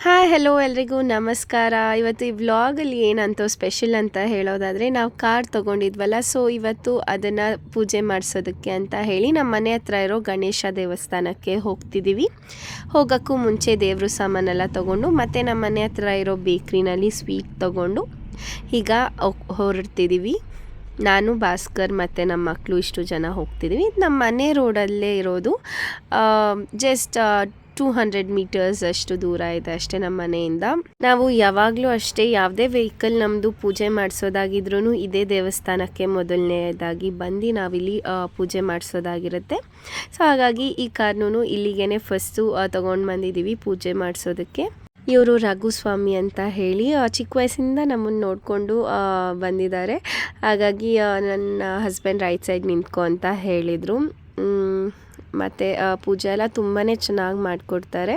Hi hello ಎಲ್ರಿಗೂ. ನಮಸ್ಕಾರ. ಇವತ್ತು ಈ ವ್ಲಾಗಲ್ಲಿ ಏನಂತ ಸ್ಪೆಷಲ್ ಅಂತ ಹೇಳೋದಾದರೆ ನಾವು ಕಾರ್ ತೊಗೊಂಡಿದ್ವಲ್ಲ ಸೊ ಇವತ್ತು ಅದನ್ನು ಪೂಜೆ ಮಾಡಿಸೋದಕ್ಕೆ ಅಂತ ಹೇಳಿ ನಮ್ಮ ಮನೆ ಹತ್ರ ಇರೋ ಗಣೇಶ ದೇವಸ್ಥಾನಕ್ಕೆ ಹೋಗ್ತಿದ್ದೀವಿ ಹೋಗೋಕ್ಕೂ ಮುಂಚೆ ದೇವರು ಸಾಮಾನೆಲ್ಲ ತೊಗೊಂಡು, ಮತ್ತು ನಮ್ಮ ಮನೆ ಹತ್ರ ಇರೋ ಬೇಕ್ರಿನಲ್ಲಿ ಸ್ವೀಟ್ ತೊಗೊಂಡು ಈಗ ಹೊರಡ್ತಿದ್ದೀವಿ ನಾನು, ಭಾಸ್ಕರ್ ಮತ್ತು ನಮ್ಮ ಮಕ್ಕಳು ಇಷ್ಟು ಜನ ಹೋಗ್ತಿದ್ದೀವಿ ನಮ್ಮ ಮನೆ ರೋಡಲ್ಲೇ ಇರೋದು ಜಸ್ಟ್ ಟೂ ಹಂಡ್ರೆಡ್ ಮೀಟರ್ಸ್ ಅಷ್ಟು ದೂರ ಇದೆ ಅಷ್ಟೇ ನಮ್ಮ ಮನೆಯಿಂದ. ನಾವು ಯಾವಾಗಲೂ ಅಷ್ಟೇ ಯಾವುದೇ ವೆಹಿಕಲ್ ನಮ್ಮದು ಪೂಜೆ ಮಾಡಿಸೋದಾಗಿದ್ರೂ ಇದೇ ದೇವಸ್ಥಾನಕ್ಕೆ ಮೊದಲನೇದಾಗಿ ಬಂದು ನಾವಿಲ್ಲಿ ಪೂಜೆ ಮಾಡಿಸೋದಾಗಿರುತ್ತೆ. ಸೊ ಹಾಗಾಗಿ ಈ ಕಾರ್ನೂ ಇಲ್ಲಿಗೇನೆ ಫಸ್ಟು ತೊಗೊಂಡು ಬಂದಿದ್ದೀವಿ ಪೂಜೆ ಮಾಡಿಸೋದಕ್ಕೆ. ಇವರು ರಘುಸ್ವಾಮಿ ಅಂತ ಹೇಳಿ ಚಿಕ್ಕ ವಯಸ್ಸಿಂದ ನಮ್ಮನ್ನು ನೋಡಿಕೊಂಡು ಬಂದಿದ್ದಾರೆ. ಹಾಗಾಗಿ ನನ್ನ ಹಸ್ಬೆಂಡ್ ರೈಟ್ ಸೈಡ್ ನಿಂತ್ಕೊ ಅಂತ ಹೇಳಿದರು. ಮತ್ತು ಪೂಜೆ ಎಲ್ಲ ತುಂಬಾ ಚೆನ್ನಾಗಿ ಮಾಡಿಕೊಡ್ತಾರೆ.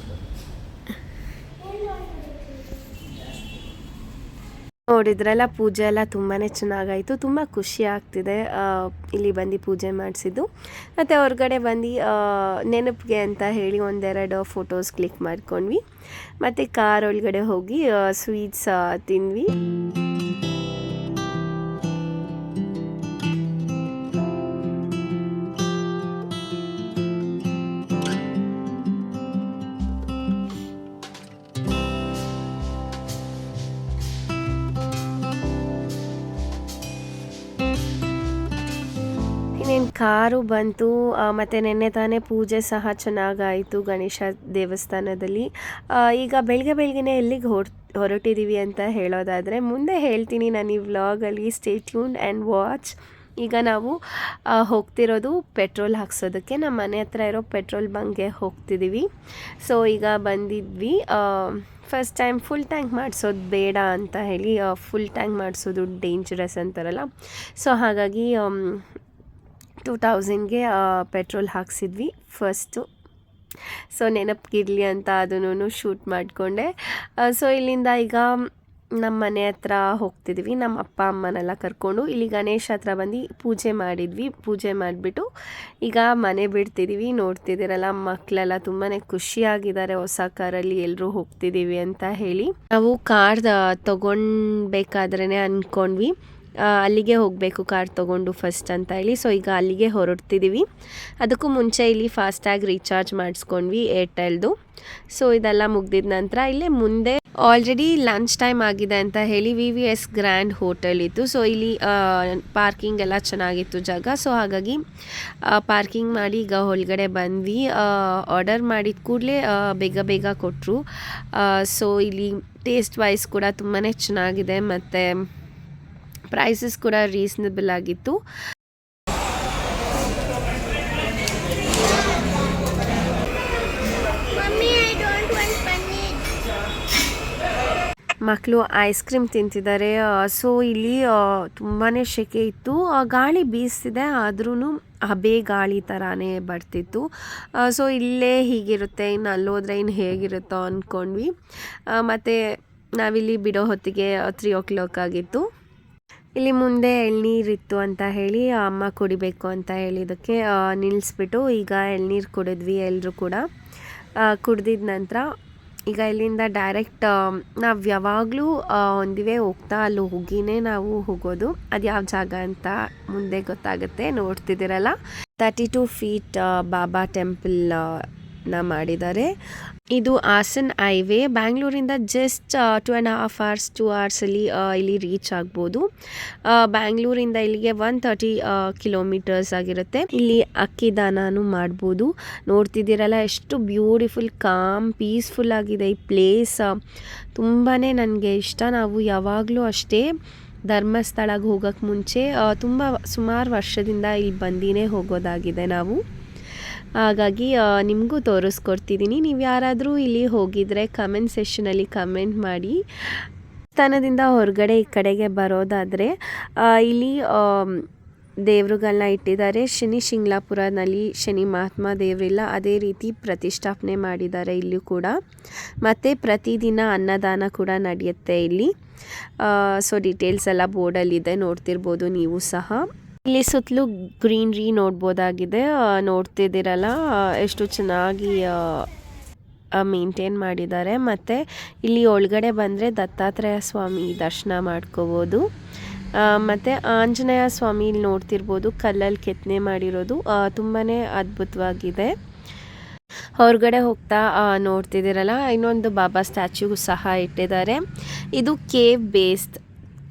ನೋಡಿದ್ರಲ್ಲ ಪೂಜೆ ಎಲ್ಲ ತುಂಬಾ ಚೆನ್ನಾಗಾಯಿತು. ತುಂಬ ಖುಷಿ ಆಗ್ತಿದೆ ಇಲ್ಲಿ ಬಂದು ಪೂಜೆ ಮಾಡಿಸಿದ್ದು. ಮತ್ತು ಹೊರಗಡೆ ಬಂದು ನೆನಪಿಗೆ ಅಂತ ಹೇಳಿ ಒಂದೆರಡು ಫೋಟೋಸ್ ಕ್ಲಿಕ್ ಮಾಡ್ಕೊಂಡ್ವಿ. ಮತ್ತು ಕಾರ್ ಒಳಗಡೆ ಹೋಗಿ ಸ್ವೀಟ್ಸ್ ತಿಂದ್ವಿ. ಇನ್ನೇನು ಕಾರು ಬಂತು ಮತ್ತು ನಿನ್ನೆ ತಾನೇ ಪೂಜೆ ಸಹ ಚೆನ್ನಾಗಾಯಿತು ಗಣೇಶ ದೇವಸ್ಥಾನದಲ್ಲಿ. ಈಗ ಬೆಳಗ್ಗೆ ಬೆಳಗ್ಗೆನೆ ಎಲ್ಲಿಗೆ ಹೊರ ಹೊರಟಿದ್ದೀವಿ ಅಂತ ಹೇಳೋದಾದರೆ, ಮುಂದೆ ಹೇಳ್ತೀನಿ ನಾನು ಈ ವ್ಲಾಗಲ್ಲಿ ಸ್ಟೇ ಟ್ಯೂನ್ ಆ್ಯಂಡ್ ವಾಚ್ ಈಗ ನಾವು ಹೋಗ್ತಿರೋದು ಪೆಟ್ರೋಲ್ ಹಾಕ್ಸೋದಕ್ಕೆ. ನಮ್ಮ ಮನೆ ಹತ್ರ ಇರೋ ಪೆಟ್ರೋಲ್ ಬಂಕ್ಗೆ ಹೋಗ್ತಿದ್ದೀವಿ ಸೊ ಈಗ ಬಂದಿದ್ವಿ. ಫಸ್ಟ್ ಟೈಮ್ ಫುಲ್ ಟ್ಯಾಂಕ್ ಮಾಡಿಸೋದು ಬೇಡ ಅಂತ ಹೇಳಿ ಫುಲ್ ಟ್ಯಾಂಕ್ ಮಾಡಿಸೋದು ಡೇಂಜರಸ್ ಅಂತಾರಲ್ಲ. ಸೊ ಹಾಗಾಗಿ ಟೂ ಥೌಸಂಡ್ಗೆ ಪೆಟ್ರೋಲ್ ಹಾಕ್ಸಿದ್ವಿ ಫಸ್ಟು ಸೊ ನೆನಪಿಗಿರಲಿ ಅಂತ ಅದನ್ನು ಶೂಟ್ ಮಾಡಿಕೊಂಡೆ. ಸೊ ಇಲ್ಲಿಂದ ಈಗ ನಮ್ಮ ಮನೆ ಹತ್ರ ಹೋಗ್ತಿದ್ವಿ. ನಮ್ಮ ಅಪ್ಪ, ಅಮ್ಮನೆಲ್ಲ ಕರ್ಕೊಂಡು ಇಲ್ಲಿ ಗಣೇಶ ಹತ್ರ ಬಂದು ಪೂಜೆ ಮಾಡಿದ್ವಿ. ಪೂಜೆ ಮಾಡಿಬಿಟ್ಟು ಈಗ ಮನೆ ಬಿಡ್ತಿದ್ದೀವಿ ನೋಡ್ತಿದ್ದೀರಲ್ಲ ಮಕ್ಕಳೆಲ್ಲ ತುಂಬಾ ಖುಷಿಯಾಗಿದ್ದಾರೆ. ಹೊಸ ಕಾರಲ್ಲಿ ಎಲ್ಲರೂ ಹೋಗ್ತಿದ್ದೀವಿ ಅಂತ ಹೇಳಿ. ನಾವು ಕಾರ್ ತೊಗೊಳ್ಬೇಕಾದ್ರೇ ಅಂದ್ಕೊಂಡ್ವಿ ಅಲ್ಲಿಗೆ ಹೋಗಬೇಕು ಕಾರ್ ತೊಗೊಂಡು ಫಸ್ಟ್ ಅಂತ ಹೇಳಿ. ಸೊ ಈಗ ಅಲ್ಲಿಗೆ ಹೊರಡ್ತಿದ್ದೀವಿ ಅದಕ್ಕೂ ಮುಂಚೆ ಇಲ್ಲಿ ಫಾಸ್ಟಾಗಿ ರೀಚಾರ್ಜ್ ಮಾಡಿಸ್ಕೊಂಡ್ವಿ ಏರ್ಟೆಲ್ದು ಸೊ ಇದೆಲ್ಲ ಮುಗ್ದಿದ ನಂತರ ಇಲ್ಲೇ ಮುಂದೆ ಆಲ್ರೆಡಿ ಲಂಚ್ ಟೈಮ್ ಆಗಿದೆ ಅಂತ ಹೇಳಿ V V S grand hotel ಇತ್ತು. ಸೊ ಇಲ್ಲಿ ಪಾರ್ಕಿಂಗ್ ಎಲ್ಲ ಚೆನ್ನಾಗಿತ್ತು ಜಾಗ. ಸೊ ಹಾಗಾಗಿ ಪಾರ್ಕಿಂಗ್ ಮಾಡಿ ಈಗ ಒಳಗಡೆ ಬಂದ್ವಿ. ಆರ್ಡರ್ ಮಾಡಿದ ಕೂಡಲೇ ಬೇಗ ಬೇಗ ಕೊಟ್ಟರು ಸೊ ಇಲ್ಲಿ ಟೇಸ್ಟ್ ವೈಸ್ ಕೂಡ ತುಂಬಾ ಚೆನ್ನಾಗಿದೆ. ಮತ್ತು ಪ್ರೈಸಸ್ ಕೂಡ ರೀಸನಬಲ್ ಆಗಿತ್ತು. ಮಕ್ಕಳು ಐಸ್ ಕ್ರೀಮ್ ತಿಂತಿದ್ದಾರೆ. ಸೊ ಇಲ್ಲಿ ತುಂಬಾ ಸೆಕೆ ಇತ್ತು. ಗಾಳಿ ಬೀಸ್ತಿದೆ ಆದ್ರೂ ಹಬೆ ಗಾಳಿ ಥರಾನೇ ಬರ್ತಿತ್ತು. ಸೊ ಇಲ್ಲೇ ಹೀಗಿರುತ್ತೆ ಇನ್ನು ಅಲ್ಲೋದ್ರೆ ಇನ್ನು ಹೇಗಿರುತ್ತೋ ಅಂದ್ಕೊಂಡ್ವಿ ಮತ್ತು ನಾವಿಲ್ಲಿ ಬಿಡೋ ಹೊತ್ತಿಗೆ ತ್ರೀ ಓ ಕ್ಲಾಕ್ ಆಗಿತ್ತು. ಇಲ್ಲಿ ಮುಂದೆ ಎಳ್ನೀರಿತ್ತು ಅಂತ ಹೇಳಿ ಅಮ್ಮ ಕುಡಿಬೇಕು ಅಂತ ಹೇಳಿದ್ದಕ್ಕೆ ನಿಲ್ಲಿಸ್ಬಿಟ್ಟು ಈಗ ಎಳ್ನೀರು ಕುಡಿದ್ವಿ ಎಲ್ಲರೂ ಕೂಡ. ಕುಡ್ದಿದ ನಂತರ ಈಗ ಇಲ್ಲಿಂದ ಡೈರೆಕ್ಟ್ ನಾವು ಯಾವಾಗಲೂ ಒಂದಿವೆ ಹೋಗ್ತಾ ಅಲ್ಲಿ ಹೋಗಿನೇ ನಾವು ಹೋಗೋದು. ಅದು ಯಾವ ಜಾಗ ಅಂತ ಮುಂದೆ ಗೊತ್ತಾಗುತ್ತೆ, ನೋಡ್ತಿದ್ದೀರಲ್ಲ? Thirty two feet Baba temple ನ ಮಾಡಿದ್ದಾರೆ. ಇದು Hassan highway. ಬ್ಯಾಂಗ್ಳೂರಿಂದ just two and half hours two ಅವರ್ಸಲ್ಲಿ ಇಲ್ಲಿ ರೀಚ್ ಆಗ್ಬೋದು. ಬ್ಯಾಂಗ್ಳೂರಿಂದ ಇಲ್ಲಿಗೆ ಒನ್ ತರ್ಟಿ ಕಿಲೋಮೀಟರ್ಸ್ ಆಗಿರುತ್ತೆ. ಇಲ್ಲಿ ಅಕ್ಕಿದಾನನೂ ಮಾಡ್ಬೋದು. ನೋಡ್ತಿದ್ದೀರಲ್ಲ, ಎಷ್ಟು ಬ್ಯೂಟಿಫುಲ್ ಕಾಮ್ ಪೀಸ್ಫುಲ್ ಆಗಿದೆ ಈ ಪ್ಲೇಸ್ ತುಂಬಾ ನನಗೆ ಇಷ್ಟ. ನಾವು ಯಾವಾಗಲೂ ಅಷ್ಟೇ ಧರ್ಮಸ್ಥಳಕ್ಕೆ ಹೋಗೋಕ್ಕೆ ಮುಂಚೆ ತುಂಬ ಸುಮಾರು ವರ್ಷದಿಂದ ಇಲ್ಲಿ ಬಂದಿನೇ ಹೋಗೋದಾಗಿದೆ ನಾವು. ಹಾಗಾಗಿ ನಿಮಗೂ ತೋರಿಸ್ಕೊಡ್ತಿದ್ದೀನಿ ನೀವು ಯಾರಾದರೂ ಇಲ್ಲಿ ಹೋಗಿದ್ರೆ ಕಮೆಂಟ್ ಸೆಷನಲ್ಲಿ ಕಮೆಂಟ್ ಮಾಡಿ. ಸ್ಥಾನದಿಂದ ಹೊರಗಡೆ ಈ ಕಡೆಗೆ ಬರೋದಾದರೆ ಇಲ್ಲಿ ದೇವರುಗಳನ್ನ ಇಟ್ಟಿದ್ದಾರೆ. ಶನಿ ಶಿಂಗ್ಲಾಪುರನಲ್ಲಿ ಶನಿ ಮಹಾತ್ಮ ದೇವರಿಲ್ಲ, ಅದೇ ರೀತಿ ಪ್ರತಿಷ್ಠಾಪನೆ ಮಾಡಿದ್ದಾರೆ ಇಲ್ಲೂ ಕೂಡ. ಮತ್ತು ಪ್ರತಿದಿನ ಅನ್ನದಾನ ಕೂಡ ನಡೆಯುತ್ತೆ ಇಲ್ಲಿ. ಸೊ ಡೀಟೇಲ್ಸ್ ಎಲ್ಲ ಬೋರ್ಡಲ್ಲಿದೆ ನೋಡ್ತಿರ್ಬೋದು ನೀವು ಸಹ. ಇಲ್ಲಿ ಸುತ್ತಲೂ ಗ್ರೀನ್ರಿ ನೋಡ್ಬೋದಾಗಿದೆ. ನೋಡ್ತಿದ್ದೀರಲ್ಲ ಎಷ್ಟು ಚೆನ್ನಾಗಿ ಮೇಂಟೈನ್ ಮಾಡಿದ್ದಾರೆ. ಮತ್ತು ಇಲ್ಲಿ ಒಳಗಡೆ ಬಂದರೆ ದತ್ತಾತ್ರೇಯ ಸ್ವಾಮಿ ದರ್ಶನ ಮಾಡ್ಕೋಬೋದು. ಮತ್ತು ಆಂಜನೇಯ ಸ್ವಾಮಿ ಇಲ್ಲಿ ನೋಡ್ತಿರ್ಬೋದು ಕಲ್ಲಲ್ಲಿ ಕೆತ್ತನೆ ಮಾಡಿರೋದು. ತುಂಬಾ ಅದ್ಭುತವಾಗಿದೆ. ಹೊರಗಡೆ ಹೋಗ್ತಾ ನೋಡ್ತಿದ್ದೀರಲ್ಲ, ಇನ್ನೊಂದು ಬಾಬಾ ಸ್ಟ್ಯಾಚ್ಯೂ ಸಹ ಇಟ್ಟಿದ್ದಾರೆ. ಇದು ಕೇವ್ ಬೇಸ್ಡ್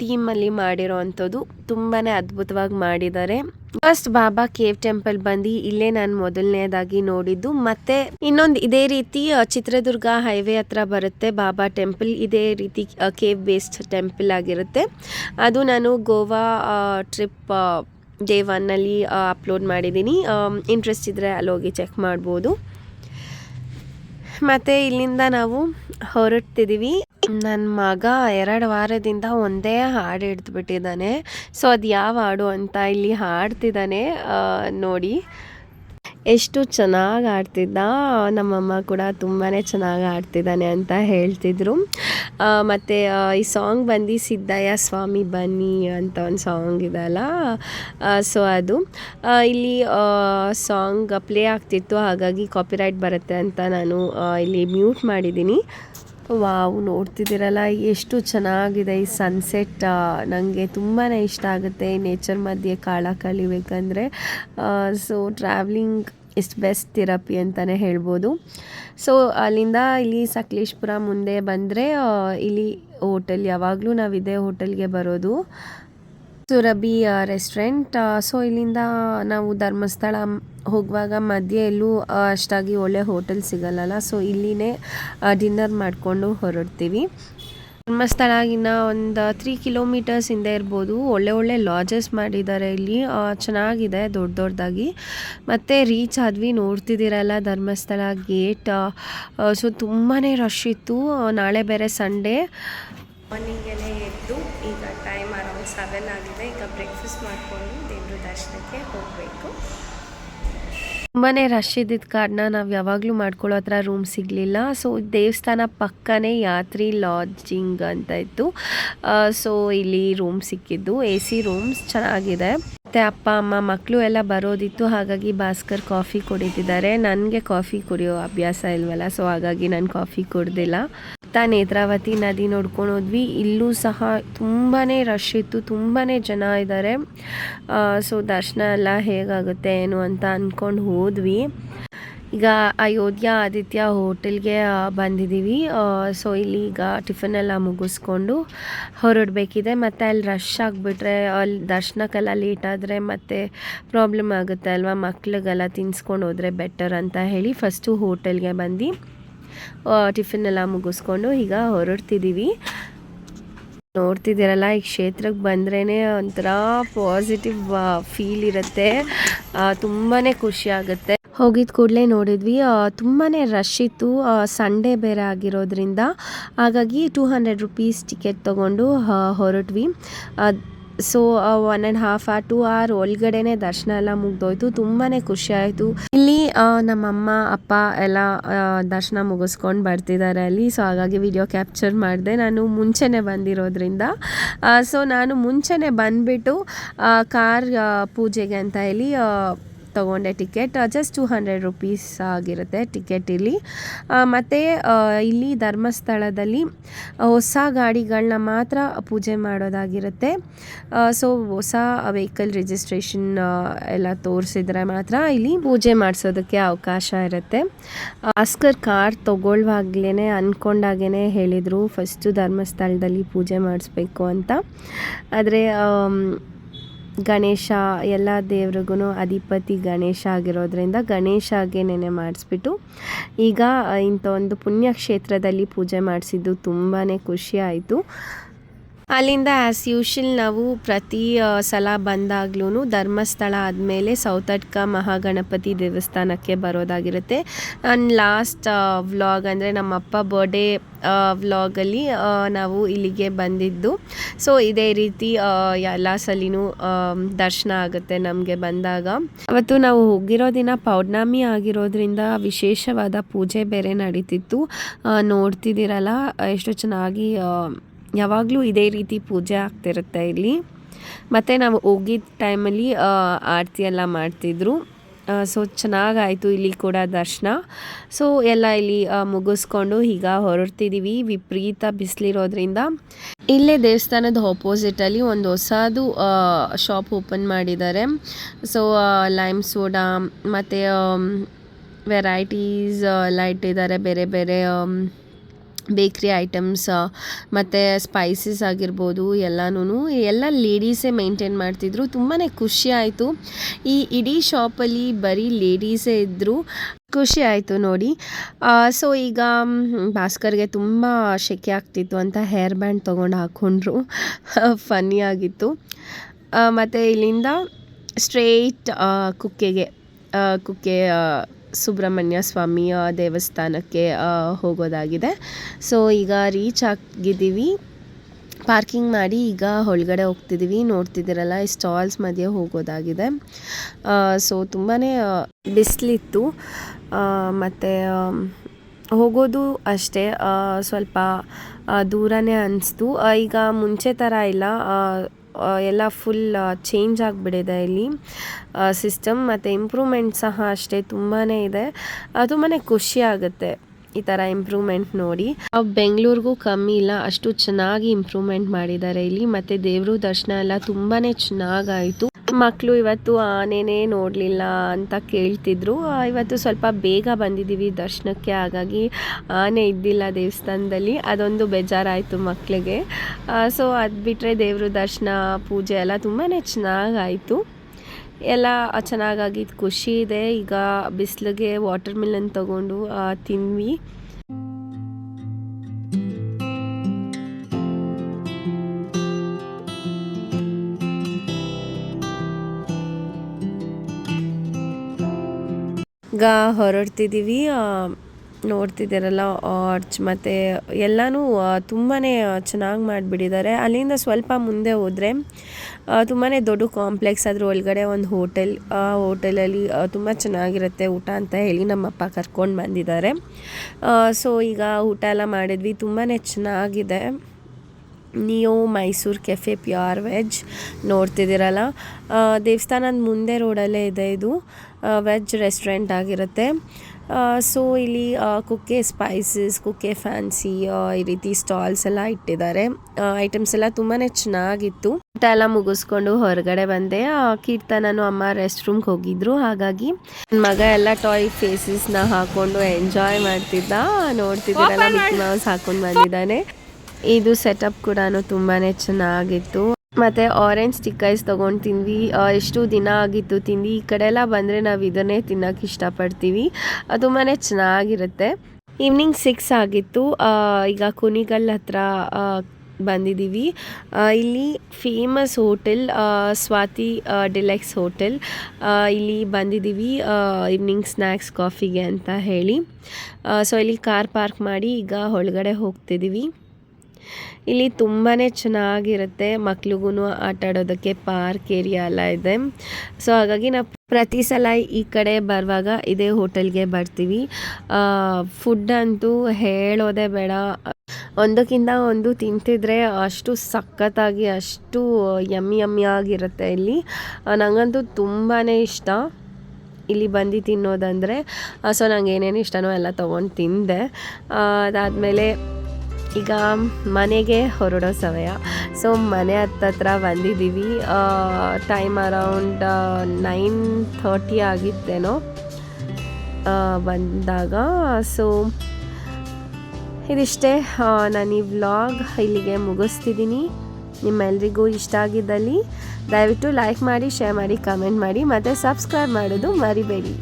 ಥೀಮಲ್ಲಿ ಮಾಡಿರೋ ಅಂಥದ್ದು ತುಂಬಾ ಅದ್ಭುತವಾಗಿ ಮಾಡಿದ್ದಾರೆ. ಫಸ್ಟ್ ಬಾಬಾ ಕೇವ್ ಟೆಂಪಲ್ ಬಂದು ಇಲ್ಲೇ ನಾನು ಮೊದಲನೇದಾಗಿ ನೋಡಿದ್ದು. ಮತ್ತೆ ಇನ್ನೊಂದು ಇದೇ ರೀತಿ ಚಿತ್ರದುರ್ಗ ಹೈವೇ ಹತ್ರ ಬರುತ್ತೆ ಬಾಬಾ ಟೆಂಪಲ್. ಇದೇ ರೀತಿ ಕೇವ್ ಬೇಸ್ಡ್ ಟೆಂಪಲ್ ಆಗಿರುತ್ತೆ. ಅದು ನಾನು ಗೋವಾ ಟ್ರಿಪ್ ಡೇ ಒನ್ನಲ್ಲಿ ಅಪ್ಲೋಡ್ ಮಾಡಿದ್ದೀನಿ. ಇಂಟ್ರೆಸ್ಟ್ ಇದ್ದರೆ ಅಲ್ಲಿ ಹೋಗಿ ಚೆಕ್ ಮಾಡ್ಬೋದು. ಮತ್ತು ಇಲ್ಲಿಂದ ನಾವು ಹೊರಡ್ತಿದ್ದೀವಿ. ನನ್ನ ಮಗ ಎರಡು ವಾರದಿಂದ ಒಂದೇ ಹಾಡು ಹಿಡಿದ್ಬಿಟ್ಟಿದ್ದಾನೆ ಸೊ ಅದು ಯಾವ ಹಾಡು ಅಂತ ಇಲ್ಲಿ ಹಾಡ್ತಿದ್ದಾನೆ ನೋಡಿ. ಎಷ್ಟು ಚೆನ್ನಾಗಿ ಆಡ್ತಿದ್ದ ನಮ್ಮಮ್ಮ ಕೂಡ ತುಂಬಾ ಚೆನ್ನಾಗಿ ಆಡ್ತಿದ್ದಾನೆ ಅಂತ ಹೇಳ್ತಿದ್ರು. ಮತ್ತು ಈ ಸಾಂಗ್ ಬಂದು ಸಿದ್ದಯ್ಯ ಸ್ವಾಮಿ ಬನ್ನಿ ಅಂತ ಒಂದು ಸಾಂಗ್ ಇದೆಲ್ಲ. ಸೊ ಅದು. ಇಲ್ಲಿ ಸಾಂಗ್ ಪ್ಲೇ ಆಗ್ತಿತ್ತು, ಹಾಗಾಗಿ ಕಾಪಿರೈಟ್ ಬರುತ್ತೆ ಅಂತ ನಾನು ಇಲ್ಲಿ ಮ್ಯೂಟ್ ಮಾಡಿದ್ದೀನಿ ವಾವ್, ನೋಡ್ತಿದ್ದೀರಲ್ಲ, ಎಷ್ಟು ಚೆನ್ನಾಗಿದೆ ಈ ಸನ್ಸೆಟ್ ನನಗೆ ತುಂಬಾ ಇಷ್ಟ ಆಗುತ್ತೆ ನೇಚರ್ ಮಧ್ಯೆ ಕಾಳ ಕಳಿಬೇಕಂದ್ರೆ so travelling is best therapy ಅಂತಲೇ ಹೇಳ್ಬೋದು. ಸೊ ಅಲ್ಲಿಂದ ಇಲ್ಲಿ ಸಕಲೇಶ್ಪುರ ಮುಂದೆ ಬಂದರೆ ಇಲ್ಲಿ ಹೋಟೆಲ್ ಯಾವಾಗಲೂ ನಾವು ಇದೇ ಹೋಟೆಲ್ಗೆ ಬರೋದು. ಸುರಭಿ ರೆಸ್ಟೋರೆಂಟ್ ಸೊ ಇಲ್ಲಿಂದ ನಾವು ಧರ್ಮಸ್ಥಳ ಹೋಗುವಾಗ ಮಧ್ಯೆ ಎಲ್ಲೂ ಅಷ್ಟಾಗಿ ಒಳ್ಳೆ ಹೋಟೆಲ್ ಸಿಗಲ್ಲ ಸೊ ಇಲ್ಲಿನೇ ಡಿನ್ನರ್ ಮಾಡಿಕೊಂಡು ಹೊರಡ್ತೀವಿ. ಧರ್ಮಸ್ಥಳಗಿನ ಒಂದು ತ್ರೀ ಕಿಲೋಮೀಟರ್ಸ್ ಹಿಂದೆ ಇರ್ಬೋದು. ಒಳ್ಳೆ ಒಳ್ಳೆ ಲಾಜಸ್ ಮಾಡಿದ್ದಾರೆ ಇಲ್ಲಿ. ಚೆನ್ನಾಗಿದೆ, ದೊಡ್ಡ ದೊಡ್ಡದಾಗಿ ಮತ್ತು ರೀಚ್ ಆದ್ವಿ, ನೋಡ್ತಿದ್ದೀರಲ್ಲ ಧರ್ಮಸ್ಥಳ ಗೇಟ್ ಸೊ ತುಂಬಾ ರಶ್ ಇತ್ತು. ನಾಳೆ ಬೇರೆ ಸಂಡೇ ಮಾರ್ನಿಂಗೇ ಎದ್ದು ಈಗ ಟೈಮ್ ಸೆವೆನ್ ಆಗಿದೆ. ಈಗ ಬ್ರೇಕ್ಫಾಸ್ಟ್ ಮಾಡ್ಕೊಂಡು ದೇವ್ರ ದರ್ಶನಕ್ಕೆ ಹೋಗಬೇಕು. ತುಂಬಾ ರಶ್ ಇದ್ದಿದ್ದ ಕಾರಣ ನಾವು ಯಾವಾಗಲೂ ಮಾಡ್ಕೊಳ್ಳೋ ಹತ್ರ ರೂಮ್ ಸಿಗಲಿಲ್ಲ. ಸೊ ದೇವಸ್ಥಾನ ಪಕ್ಕನೇ ಯಾತ್ರಿ ಲಾಡ್ಜಿಂಗ್ ಅಂತ ಇತ್ತು. ಸೊ ಇಲ್ಲಿ ರೂಮ್ ಸಿಕ್ಕಿದ್ದು. ಎ ಸಿ ರೂಮ್ಸ್ ಚೆನ್ನಾಗಿದೆ. ಮತ್ತು ಅಪ್ಪ, ಅಮ್ಮ ಮಕ್ಕಳು ಎಲ್ಲ ಬರೋದಿತ್ತು. ಹಾಗಾಗಿ ಭಾಸ್ಕರ್ ಕಾಫಿ ಕುಡಿತಿದ್ದಾರೆ. ನನಗೆ ಕಾಫಿ ಕುಡಿಯೋ ಅಭ್ಯಾಸ ಇಲ್ವಲ್ಲ? ಸೊ ಹಾಗಾಗಿ ನಾನು ಕಾಫಿ ಕುಡ್ದಿಲ್ಲ. ತಾ ನೇತ್ರಾವತಿ ನದಿ ನೋಡ್ಕೊಂಡು ಹೋದ್ವಿ. ಇಲ್ಲೂ ಸಹ ತುಂಬಾ ರಶ್ ಇತ್ತು ತುಂಬಾ ಜನ ಇದ್ದಾರೆ ಸೊ ದರ್ಶನ ಎಲ್ಲ ಹೇಗಾಗುತ್ತೆ ಏನು ಅಂತ ಅಂದ್ಕೊಂಡು ಹೋದ್ವಿ. ಈಗ ಅಯೋಧ್ಯ ಆದಿತ್ಯ ಹೋಟೆಲ್ಗೆ ಬಂದಿದ್ದೀವಿ ಸೊ ಇಲ್ಲಿ ಈಗ ಟಿಫನ್ ಎಲ್ಲ ಮುಗಿಸ್ಕೊಂಡು ಹೊರಡಬೇಕಿದೆ. ಮತ್ತು ಅಲ್ಲಿ ರಶ್ ಆಗಿಬಿಟ್ರೆ, ಅಲ್ಲಿ ದರ್ಶನಕ್ಕೆಲ್ಲ ಲೇಟ್ ಆದರೆ ಮತ್ತೆ ಪ್ರಾಬ್ಲಮ್ ಆಗುತ್ತೆ ಅಲ್ವಾ? ಮಕ್ಳಿಗೆಲ್ಲ ತಿನ್ಸ್ಕೊಂಡು ಹೋದರೆ ಬೆಟರ್ ಅಂತ ಹೇಳಿ ಫಸ್ಟು ಹೋಟೆಲ್ಗೆ ಬಂದು ಟಿಫಿನ್ ಎಲ್ಲ ಮುಗಿಸ್ಕೊಂಡು ಈಗ ಹೊರಡ್ತಿದ್ದೀವಿ. ನೋಡ್ತಿದ್ದೀರಲ್ಲ, ಈ ಕ್ಷೇತ್ರಕ್ಕೆ ಬಂದ್ರೇ ಒಂಥರ ಪಾಸಿಟಿವ್ ಫೀಲ್ ಇರುತ್ತೆ. ತುಂಬಾ ಖುಷಿ ಆಗುತ್ತೆ. ಹೋಗಿದ ಕೂಡಲೇ ನೋಡಿದ್ವಿ ತುಂಬಾ ರಶ್ ಇತ್ತು. ಸಂಡೇ ಬೇರೆ ಆಗಿರೋದ್ರಿಂದ ಹಾಗಾಗಿ ಟೂ ಹಂಡ್ರೆಡ್ ರುಪೀಸ್ ಟಿಕೆಟ್ ತೊಗೊಂಡು ಹೊರಟ್ವಿ. So one and half hour two hour ಒಳಗಡೆನೆ ದರ್ಶನ ಎಲ್ಲ ಮುಗ್ದೋಯ್ತು. ತುಂಬಾ ಖುಷಿ ಆಯಿತು ಇಲ್ಲಿ ನಮ್ಮಮ್ಮ, ಅಪ್ಪ ಎಲ್ಲ ದರ್ಶನ ಮುಗಿಸ್ಕೊಂಡು ಬರ್ತಿದ್ದಾರೆ ಅಲ್ಲಿ. ಸೊ ಹಾಗಾಗಿ ವಿಡಿಯೋ ಕ್ಯಾಪ್ಚರ್ ಮಾಡಿದೆ. ನಾನು ಮುಂಚೆನೇ ಬಂದಿರೋದ್ರಿಂದ. ಸೊ ನಾನು ಮುಂಚೆನೇ ಬಂದುಬಿಟ್ಟು ಕಾರ್ ಪೂಜೆಗೆ ಅಂತ ಹೇಳಿ ತಗೊಂಡೆ ticket just two hundred rupees ಆಗಿರುತ್ತೆ ಟಿಕೆಟ್ ಇಲ್ಲಿ. ಮತ್ತು ಇಲ್ಲಿ ಧರ್ಮಸ್ಥಳದಲ್ಲಿ ಹೊಸ ಗಾಡಿಗಳನ್ನ ಮಾತ್ರ ಪೂಜೆ ಮಾಡೋದಾಗಿರುತ್ತೆ. ಸೊ ಹೊಸ ವೆಹಿಕಲ್ ರಿಜಿಸ್ಟ್ರೇಷನ್ ಎಲ್ಲ ತೋರಿಸಿದ್ರೆ ಮಾತ್ರ ಇಲ್ಲಿ ಪೂಜೆ ಮಾಡಿಸೋದಕ್ಕೆ ಅವಕಾಶ ಇರುತ್ತೆ. ಆಸ್ಕರ್ ಕಾರ್ ತೊಗೊಳ್ವಾಗ್ಲೇ ಅಂದ್ಕೊಂಡಾಗೇ ಹೇಳಿದರು ಫಸ್ಟು ಧರ್ಮಸ್ಥಳದಲ್ಲಿ ಪೂಜೆ ಮಾಡಿಸ್ಬೇಕು ಅಂತ. ಆದರೆ ಗಣೇಶ, ಎಲ್ಲ ದೇವ್ರಿಗೂ ಅಧಿಪತಿ ಗಣೇಶ ಆಗಿರೋದ್ರಿಂದ ಗಣೇಶಗೆ ನೆನೆ ಮಾಡಿಸ್ಬಿಟ್ಟು ಈಗ ಇಂಥ ಒಂದು ಪುಣ್ಯಕ್ಷೇತ್ರದಲ್ಲಿ ಪೂಜೆ ಮಾಡಿಸಿದ್ದು ತುಂಬಾ ಖುಷಿ ಆಯಿತು. ಅಲ್ಲಿಂದ ಆ್ಯಸ್ ಯೂಶಲ್ ನಾವು ಪ್ರತಿ ಸಲ ಬಂದಾಗ್ಲೂ ಧರ್ಮಸ್ಥಳ ಆದಮೇಲೆ ಸೌತಡ್ಕ ಮಹಾಗಣಪತಿ ದೇವಸ್ಥಾನಕ್ಕೆ ಬರೋದಾಗಿರುತ್ತೆ. ನನ್ನ ಲಾಸ್ಟ್ ವ್ಲಾಗ್ ಅಂದರೆ ನಮ್ಮ ಅಪ್ಪ ಬರ್ಡೇ ವ್ಲಾಗಲ್ಲಿ ನಾವು ಇಲ್ಲಿಗೆ ಬಂದಿದ್ದು. ಸೊ ಇದೇ ರೀತಿ ಎಲ್ಲ ಸಲಿನೂ ದರ್ಶನ ಆಗುತ್ತೆ ನಮಗೆ ಬಂದಾಗ. ಅವತ್ತು ನಾವು ಹೋಗಿರೋ ದಿನ ಪೌರ್ಣಮಿ ಆಗಿರೋದ್ರಿಂದ ವಿಶೇಷವಾದ ಪೂಜೆ ಬೇರೆ ನಡೀತಿತ್ತು. ನೋಡ್ತಿದ್ದೀರಲ್ಲ, ಎಷ್ಟು ಚೆನ್ನಾಗಿ ಯಾವಾಗಲೂ ಇದೇ ರೀತಿ ಪೂಜೆ ಆಗ್ತಿರುತ್ತೆ ಇಲ್ಲಿ. ಮತ್ತು ನಾವು ಹೋಗಿದ್ದ ಟೈಮಲ್ಲಿ ಆರತಿ ಎಲ್ಲ ಮಾಡ್ತಿದ್ರು. ಸೊ ಚೆನ್ನಾಗಾಯಿತು ಇಲ್ಲಿ ಕೂಡ ದರ್ಶನ. ಸೊ ಎಲ್ಲ ಇಲ್ಲಿ ಮುಗಿಸ್ಕೊಂಡು ಈಗ ಹೊರಡ್ತಿದ್ದೀವಿ ವಿಪರೀತ ಬಿಸಿಲಿರೋದ್ರಿಂದ. ಇಲ್ಲೇ ದೇವಸ್ಥಾನದ ಆಪೋಸಿಟಲ್ಲಿ ಒಂದು ಹೊಸದು ಶಾಪ್ ಓಪನ್ ಮಾಡಿದ್ದಾರೆ. ಸೊ ಲೈಮ್ ಸೋಡಾ ಮತ್ತು ವೆರೈಟೀಸ್ ಎಲ್ಲ ಇಟ್ಟಿದ್ದಾರೆ. ಬೇರೆ ಬೇರೆ ಬೇಕ್ರಿ ಐಟಮ್ಸ್ ಮತ್ತು ಸ್ಪೈಸಸ್ ಆಗಿರ್ಬೋದು ಎಲ್ಲನೂ ಎಲ್ಲ ಲೇಡೀಸೇ ಮೇಂಟೈನ್ ಮಾಡ್ತಿದ್ರು. ತುಂಬಾ ಖುಷಿ ಆಯಿತು. ಈ ಇಡೀ ಶಾಪಲ್ಲಿ ಬರೀ ಲೇಡೀಸೇ ಇದ್ದರು ಖುಷಿ ಆಯಿತು ನೋಡಿ. ಸೊ ಈಗ ಭಾಸ್ಕರ್ಗೆ ತುಂಬ ಶೆಕೆ ಆಗ್ತಿತ್ತು ಅಂತ ಹೇರ್ ಬ್ಯಾಂಡ್ ತೊಗೊಂಡು ಹಾಕ್ಕೊಂಡ್ರು ಫನ್ನಿ ಆಗಿತ್ತು. ಮತ್ತು ಇಲ್ಲಿಂದ ಸ್ಟ್ರೇಟ್ ಕುಕ್ಕೆಗೆ ಕುಕ್ಕೆ ಸುಬ್ರಹ್ಮಣ್ಯ ಸ್ವಾಮಿ ದೇವಸ್ಥಾನಕ್ಕೆ ಹೋಗೋದಾಗಿದೆ. ಸೊ ಈಗ ರೀಚ್ ಆಗಿದ್ದೀವಿ. ಪಾರ್ಕಿಂಗ್ ಮಾಡಿ ಈಗ ಒಳಗಡೆ ಹೋಗ್ತಿದ್ದೀವಿ. ನೋಡ್ತಿದ್ದೀರಲ್ಲ, ಈ ಸ್ಟಾಲ್ಸ್ ಮಧ್ಯೆ ಹೋಗೋದಾಗಿದೆ. ಸೊ ತುಂಬಾ ಬಿಸಿಲಿತ್ತು. ಮತ್ತು ಹೋಗೋದು ಅಷ್ಟೇ. ಸ್ವಲ್ಪ ದೂರನೇ ಅನಿಸ್ತು. ಈಗ ಮುಂಚೆ ಥರ ಇಲ್ಲ. ಎಲ್ಲ ಫುಲ್ ಚೇಂಜ್ ಆಗಿಬಿಟ್ಟಿದೆ ಇಲ್ಲಿ. ಸಿಸ್ಟಮ್ ಮತ್ತು ಇಂಪ್ರೂವ್ಮೆಂಟ್ ಸಹ ಅಷ್ಟೇ ತುಂಬಾ ಇದೆ. ತುಂಬಾ ಖುಷಿ ಆಗುತ್ತೆ. ಈ ಥರ ಇಂಪ್ರೂವ್ಮೆಂಟ್ ನೋಡಿ. ಬೆಂಗಳೂರಿಗೂ ಕಮ್ಮಿ ಇಲ್ಲ, ಅಷ್ಟು ಚೆನ್ನಾಗಿ ಇಂಪ್ರೂವ್ಮೆಂಟ್ ಮಾಡಿದ್ದಾರೆ ಇಲ್ಲಿ. ಮತ್ತು ದೇವರು ದರ್ಶನ ಎಲ್ಲ ತುಂಬಾ ಚೆನ್ನಾಗಾಯಿತು. ಮಕ್ಕಳು ಇವತ್ತು ಆನೆನೇ ನೋಡಲಿಲ್ಲ ಅಂತ ಕೇಳ್ತಿದ್ರು. ಇವತ್ತು ಸ್ವಲ್ಪ ಬೇಗ ಬಂದಿದ್ದೀವಿ ದರ್ಶನಕ್ಕೆ. ಹಾಗಾಗಿ ಆನೆ ಇದ್ದಿಲ್ಲ ದೇವಸ್ಥಾನದಲ್ಲಿ. ಅದೊಂದು ಬೇಜಾರಾಯಿತು ಮಕ್ಕಳಿಗೆ ಸೊ ಅದು ಬಿಟ್ಟರೆ ದೇವರು ದರ್ಶನ ಪೂಜೆ ಎಲ್ಲ ತುಂಬಾ ಚೆನ್ನಾಗಾಯಿತು. ಎಲ್ಲ ಚೆನ್ನಾಗಾಗಿದ್ದು ಖುಷಿ ಇದೆ. ಈಗ ಬಿಸಿಲಿಗೆ ವಾಟರ್ ಮಿಲನ್ ತಗೊಂಡು ತಿನ್ವಿ. ಈಗ ಹೊರಡ್ತಿದ್ದೀವಿ ನೋಡ್ತಿದ್ದೀರಲ್ಲ ಆರ್ಚ್ ಮತ್ತು ಎಲ್ಲನೂ ತುಂಬಾ ಚೆನ್ನಾಗಿ ಮಾಡಿಬಿಟ್ಟಿದ್ದಾರೆ. ಅಲ್ಲಿಂದ ಸ್ವಲ್ಪ ಮುಂದೆ ಹೋದರೆ ತುಂಬಾ ದೊಡ್ಡ ಕಾಂಪ್ಲೆಕ್ಸ್ ಅದ್ರ ಒಳಗಡೆ ಒಂದು ಹೋಟೆಲ್. ಆ ಹೋಟೆಲಲ್ಲಿ ತುಂಬ ಚೆನ್ನಾಗಿರುತ್ತೆ ಊಟ ಅಂತ ಹೇಳಿ ನಮ್ಮಪ್ಪ ಕರ್ಕೊಂಡು ಬಂದಿದ್ದಾರೆ. ಸೊ ಈಗ ಊಟ ಎಲ್ಲ ಮಾಡಿದ್ವಿ. ತುಂಬಾ ಚೆನ್ನಾಗಿದೆ. Neo Mysore cafe pure veg ನೋಡ್ತಿದ್ದೀರಲ್ಲ. ದೇವಸ್ಥಾನದ ಮುಂದೆ ರೋಡಲ್ಲೇ ಇದೆ ಇದು. ವೆಜ್ ರೆಸ್ಟೋರೆಂಟ್ ಆಗಿರುತ್ತೆ. ಸೊ ಇಲ್ಲಿ ಕುಕ್ಕೆ ಸ್ಪೈಸಸ್ ಕುಕ್ಕೆ ಫ್ಯಾನ್ಸಿ ಈ ರೀತಿ ಸ್ಟಾಲ್ಸ್ ಎಲ್ಲ ಇಟ್ಟಿದ್ದಾರೆ. ಐಟಮ್ಸ್ ಎಲ್ಲ ತುಂಬಾ ಚೆನ್ನಾಗಿತ್ತು. ಊಟ ಎಲ್ಲ ಮುಗಿಸ್ಕೊಂಡು ಹೊರಗಡೆ ಬಂದೆ. ಕೀರ್ತನನು ಅಮ್ಮ ರೆಸ್ಟ್ ರೂಮ್ಗೆ ಹೋಗಿದ್ರು. ಹಾಗಾಗಿ ನನ್ನ ಮಗ ಎಲ್ಲ ಟಾಯ್ ಫೇಸಸ್ನ ಹಾಕೊಂಡು ಎಂಜಾಯ್ ಮಾಡ್ತಿದ್ದ. ನೋಡ್ತಿದ್ದೀರಲ್ಲ ಮಿಕ್ಕಿ ಮೌಸ್ ಹಾಕೊಂಡು ಬಂದಿದ್ದಾನೆ. ಇದು ಸೆಟಪ್ ಕೂಡ ತುಂಬಾ ಚೆನ್ನಾಗಿತ್ತು. ಮತ್ತು ಆರೆಂಜ್ ಸ್ಟಿಕ್ಕೈಸ್ ತಗೊಂಡು ತಿಂದ್ವಿ. ಎಷ್ಟು ದಿನ ಆಗಿತ್ತು. ತಿಂದು ಈ ಕಡೆ ಎಲ್ಲ ಬಂದರೆ ನಾವು ಇದನ್ನೇ ತಿನ್ನೋಕೆ ಇಷ್ಟಪಡ್ತೀವಿ. ತುಂಬಾ ಚೆನ್ನಾಗಿರುತ್ತೆ. ಈವ್ನಿಂಗ್ ಸಿಕ್ಸ್ ಆಗಿತ್ತು. ಈಗ ಕುನಿಗಲ್ ಹತ್ರ ಬಂದಿದ್ದೀವಿ ಇಲ್ಲಿ famous hotel Swathi deluxe hotel ಇಲ್ಲಿ ಬಂದಿದ್ದೀವಿ ಈವ್ನಿಂಗ್ ಸ್ನ್ಯಾಕ್ಸ್ ಕಾಫಿಗೆ ಅಂತ ಹೇಳಿ. ಸೊ ಇಲ್ಲಿ ಕಾರ್ ಪಾರ್ಕ್ ಮಾಡಿ ಈಗ ಒಳಗಡೆ ಹೋಗ್ತಿದ್ದೀವಿ ಇಲ್ಲಿ ತುಂಬಾ ಚೆನ್ನಾಗಿರುತ್ತೆ ಮಕ್ಳಿಗೂ ಆಟ ಆಡೋದಕ್ಕೆ ಪಾರ್ಕ್ ಏರಿಯಾ ಎಲ್ಲ ಇದೆ. ಸೊ ಹಾಗಾಗಿ ನಾವು ಪ್ರತಿ ಸಲ ಈ ಕಡೆ ಬರುವಾಗ ಇದೇ ಹೋಟೆಲ್ಗೆ ಬರ್ತೀವಿ. ಫುಡ್ ಅಂತೂ ಹೇಳೋದೇ ಬೇಡ. ಒಂದಕ್ಕಿಂತ ಒಂದು ತಿಂತಿದ್ರೆ ಅಷ್ಟು ಸಖತ್ತಾಗಿ, ಅಷ್ಟು ಯಮ್ಮಿ ಯಮ್ಮಿ ಆಗಿರುತ್ತೆ ಇಲ್ಲಿ. ನನಗಂತೂ ನಂಗಂತೂ ತುಂಬಾ ಇಷ್ಟ. ಇಲ್ಲಿ ಬಂದು ತಿನ್ನೋದಂದರೆ ಸೊ ನಂಗೆ ಏನೇನು ಇಷ್ಟನೋ ಎಲ್ಲ ತೊಗೊಂಡು ತಿಂದೆ. ಅದಾದಮೇಲೆ ಈಗ ಮನೆಗೆ ಹೊರಡೋ ಸಮಯ. ಸೊ ಮನೆ ಹತ್ತತ್ರ ಬಂದಿದ್ದೀವಿ. ಟೈಮ್ ಅರೌಂಡ್ ನೈನ್ ಥರ್ಟಿ ಆಗಿತ್ತೇನೋ ಬಂದಾಗ. ಸೊ ಇದಿಷ್ಟೇ ನಾನು ಈ ವ್ಲಾಗ್ ಇಲ್ಲಿಗೆ ಮುಗಿಸ್ತಿದ್ದೀನಿ. ನಿಮ್ಮೆಲ್ರಿಗೂ ಇಷ್ಟ ಆಗಿದ್ದಲ್ಲಿ ದಯವಿಟ್ಟು ಲೈಕ್ ಮಾಡಿ ಶೇರ್ ಮಾಡಿ ಕಮೆಂಟ್ ಮಾಡಿ, ಮತ್ತು ಸಬ್ಸ್ಕ್ರೈಬ್ ಮಾಡೋದು ಮರಿಬೇಡಿ.